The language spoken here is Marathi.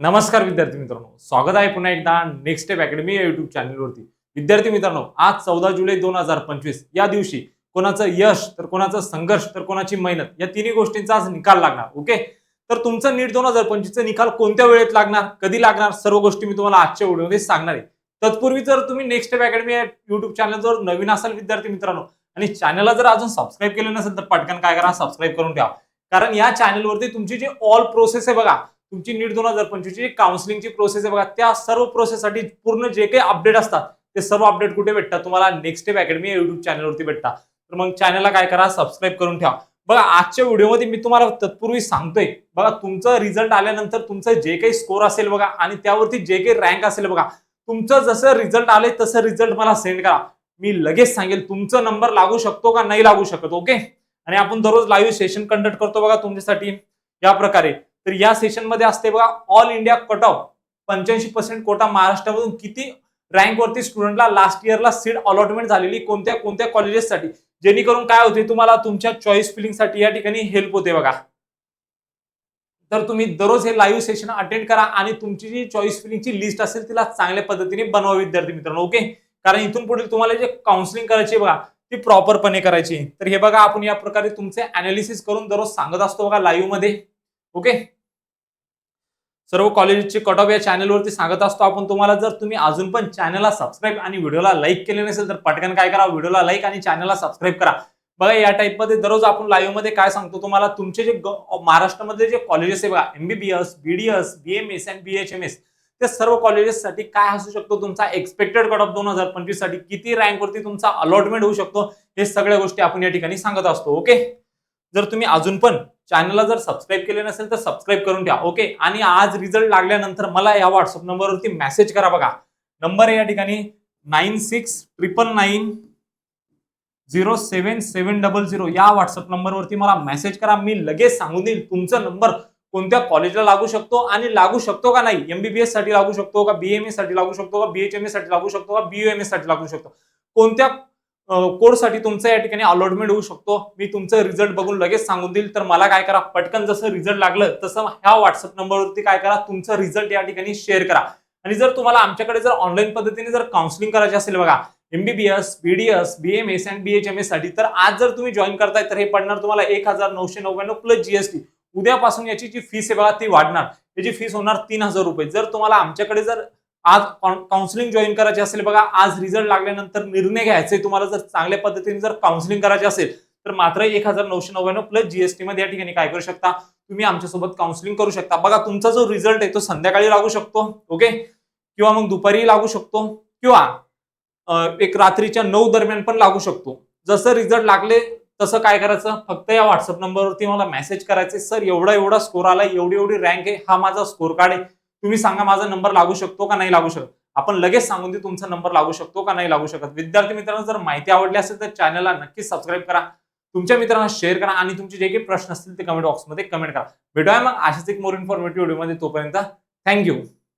नमस्कार विद्यार्थी मित्रांनो. स्वागत आहे पुन्हा एकदा नेक्स्ट स्टेप अकॅडमी या युट्यूब चॅनलवरती विद्यार्थी मित्रांनो आज चौदा जुलै दोन हजार पंचवीस या दिवशी कोणाचं यश तर कोणाचं संघर्ष तर कोणाची मेहनत या तिन्ही गोष्टींचा आज निकाल लागणार ओके? तर तुमचं नीट दोन हजार पंचवीसचा निकाल कोणत्या वेळेत लागणार कधी लागणार सर्व गोष्टी मी तुम्हाला आजच्या व्हिडिओमध्ये सांगणार आहे. तत्पूर्वी जर तुम्ही नेक्स्ट स्टेप अकॅडमी या युट्यूब चॅनल जर नवीन असाल विद्यार्थी मित्रांनो आणि चॅनलला जर अजून सबस्क्राईब केलं नसेल तर पटकन काय करा सबस्क्राईब करून ठेवा. कारण या चॅनलवरती तुमची जी ऑल प्रोसेस आहे बघा तुमची नीट दोन हजार पंचवीसची काउन्सिलिंगची प्रोसेस आहे बघा. त्या सर्व प्रोसेससाठी पूर्ण जे काही अपडेट असतात ते सर्व अपडेट कुठे भेटतात? तुम्हाला नेक्स्ट स्टेप अकॅडमी युट्यूब चॅनलवरती भेटतात. तर मग चॅनलला काय करा सबस्क्राईब करून ठेवा. बघा आजच्या व्हिडिओमध्ये मी तुम्हाला तत्पूर्वी सांगतोय बघा तुमचं रिझल्ट आल्यानंतर तुमचं जे काही स्कोर असेल बघा आणि त्यावरती जे काही रँक असेल बघा तुमचं जसं रिझल्ट आले तसं रिझल्ट मला सेंड करा. मी लगेच सांगेल तुमचा नंबर लागू शकतो का नाही लागू शकत ओके आणि आपण दररोज लाईव्ह सेशन कंडक्ट करतो बघा तुमच्यासाठी. या प्रकारे. तर या सेशनमध्ये असते बघा ऑल इंडिया कट ऑफ पंच्याऐंशी पर्सेंट कोटा महाराष्ट्रामधून किती रँकवरती स्टुडंटला लास्ट इयरला सीट अलॉटमेंट झालेली कोणत्या कोणत्या कॉलेजेससाठी जेणेकरून काय होते तुम्हाला तुमच्या चॉईस फिलिंगसाठी या ठिकाणी हेल्प होते बघा. तर तुम्ही दररोज हे लाईव्ह सेशन अटेंड करा आणि तुमची जी चॉईस फिलिंगची लिस्ट असेल तिला चांगल्या पद्धतीने बनवा विद्यार्थी मित्रांनो ओके कारण इथून पुढे तुम्हाला जे काउन्सिलिंग करायची बघा ती प्रॉपरपणे करायची तर हे बघा आपण या प्रकारे तुमचे अनालिसिस करून दररोज सांगत असतो बघा लाईव्हमध्ये. ओके सर्व कॉलेजचे कट ऑफ या चॅनलवरती सांगत असतो आपण तुम्हाला. जर तुम्ही अजून पण चॅनलला सबस्क्राईब आणि व्हिडिओला लाईक केले नसेल तर पटकन काय करा? व्हिडिओला लाईक आणि चॅनलला सबस्क्राईब करा. बघा या टाईपमध्ये दररोज आपण लाईव्हमध्ये काय सांगतो तुम्हाला? तुमचे जे महाराष्ट्रामध्ये जे कॉलेजेस आहे बघा MBBS BDS BMS and BHMS त्या सर्व कॉलेजेससाठी काय असू शकतो? तुमचा एक्सपेक्टेड कट ऑफ दोन हजार पंचवीससाठी किती रँकवरती तुमचा अलॉटमेंट होऊ शकतो? हे सगळ्या गोष्टी आपण या ठिकाणी सांगत असतो ओके जर तुम्ही अजून पण चॅनलला जर सबस्क्राईब केले नसेल तर सबस्क्राईब करून ठेवा ओके आणि आज रिझल्ट लागल्यानंतर मला या व्हॉट्सअप नंबरवरती मेसेज करा बघा. नंबर आहे या ठिकाणी nine six triple nine zero seven seven double zero या व्हॉट्सअप नंबरवरती मला मेसेज करा मी लगेच सांगून देईल तुमचा नंबर कोणत्या कॉलेजला लागू शकतो आणि लागू शकतो का नाही? एमबीबीएससाठी लागू शकतो का? बीएमए साठी लागू शकतो का? बीएचएमए साठी लागू शकतो का? बीयूएमए साठी लागू शकतो. कोणत्या कोर्ससाठी तुमचं या ठिकाणी अलॉटमेंट होऊ शकतो. मी तुमचं रिझल्ट बघून लगेच सांगून देईल. तर मला काय करा पटकन जसं रिझल्ट लागलं तसं ह्या व्हॉट्सअप नंबरवरती काय करा तुमचं रिझल्ट या ठिकाणी शेअर करा. आणि जर तुम्हाला आमच्याकडे जर ऑनलाईन पद्धतीने जर काउन्सिलिंग करायचे असेल बघा एमबीबीएस बीडीएस बीएमएस एम बीएचएमएससाठी तर आज जर तुम्ही जॉईन करताय तर हे पडणार तुम्हाला एक हजार नऊशे नव्याण्णव प्लस जीएसटी उद्यापासून याची जी फीस आहे बघा ती वाढणार. याची फीस होणार तीन हजार रुपये. जर तुम्हाला आमच्याकडे जर आज काउन्सिलिंग जॉईन करायची असेल बघा आज रिझल्ट लागल्यानंतर निर्णय घ्यायचे तुम्हाला जर चांगल्या पद्धतीने जर काउन्सिलिंग करायचे असेल तर मात्र एक हजार नऊशे नव्याण्णव प्लस जीएसटी मध्ये या ठिकाणी काय करू शकता? तुम्ही आमच्यासोबत काउन्सिलिंग करू शकता. बघा तुमचा जो रिझल्ट आहे तो संध्याकाळी लागू शकतो ओके किंवा मग दुपारी लागू शकतो किंवा एक रात्रीच्या नऊ दरम्यान पण लागू शकतो. जसं रिझल्ट लागले तसं काय करायचं? फक्त या व्हॉट्सअप नंबरवरती मला मेसेज करायचे. सर एवढा एवढा स्कोर आला एवढी एवढी रँक आहे हा माझा स्कोर कार्ड आहे. तुम्ही सांगा माझा नंबर लागू शकतो का नाही लागू शकत? आपण लगेच सांगून देऊ तुमचा नंबर लागू शकतो का नाही लागू शकत? विद्यार्थी मित्रांनो जर माहिती आवडली असेल तर चॅनलला नक्कीच सबस्क्राईब करा. तुमच्या मित्रांना शेअर करा आणि तुमचे जे काही प्रश्न असतील ते कमेंट बॉक्समध्ये कमेंट करा. भेटूया मग अशाच एक मोर इन्फॉर्मेटिव्ह व्हिडिओमध्ये तोपर्यंत. थँक्यू